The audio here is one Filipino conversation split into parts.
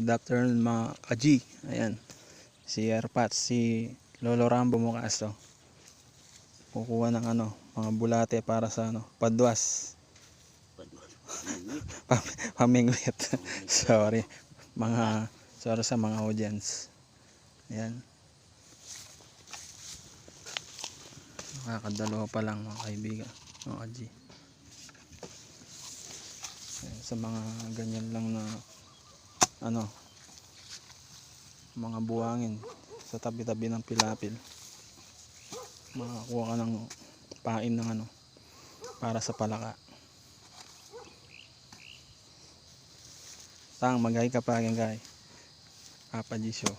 Good afternoon mga ka-G. Ayan. Si Airpods, si Lolo Rambo Mukas to. Kukuha ng ano, mga bulate para sa ano, padwas. Pam- Pamingwit. sorry. Mga, sorry sa mga audience. Ayan. Nakakadalawa pa lang mga kaibigan. Mga ka-G. Sa mga ganyan lang na ano mga buwangin sa tabi-tabi ng pilapil makakuha ka ng pain ng ano para sa palaka tang magay ka pa gay G show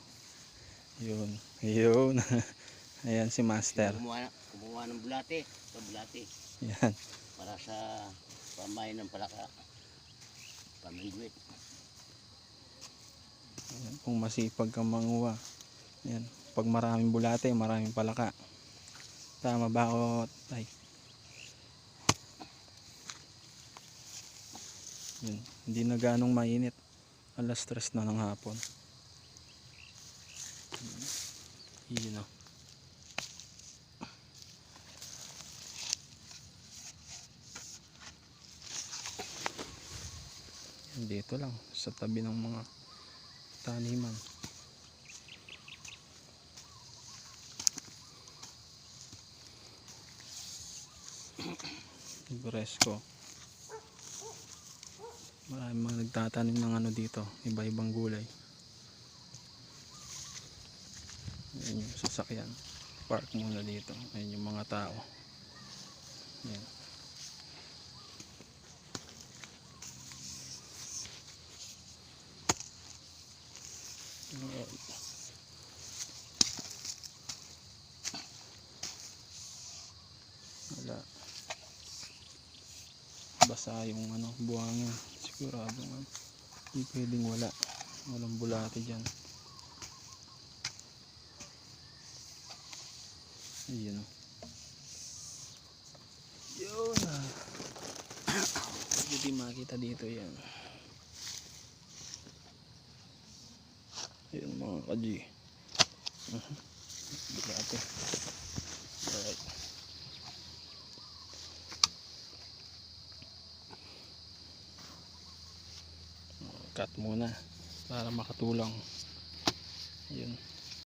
yun yun ayan si master Kumuha, kumuha ng bulate. Ito bulate. yan Para sa pamain ng palaka. Pamingwit. Ayan, kung masipag kang manguha. Ayan, pag maraming bulate, maraming palaka. Tama ba ako, tay? Yun, hindi na ganong mainit. Alas stress na ng hapon. Yun o. Dito lang, sa tabi ng mga taniman. Bresko. Maraming mga nagtatanim ng ano dito, iba-ibang gulay. Ayan yung sasakyan. Park muna dito. Ayan yung mga tao. Ayan. Ayan. Wala. Basa yung ano, buhangin. Sigurado nga. Hindi pwedeng wala. Walang bulate dyan. Ayun o. Yun ah. Hindi makita dito yan. Ayun mga ka-G. Mhm. Bulate. Alright. cut muna para makatulong yun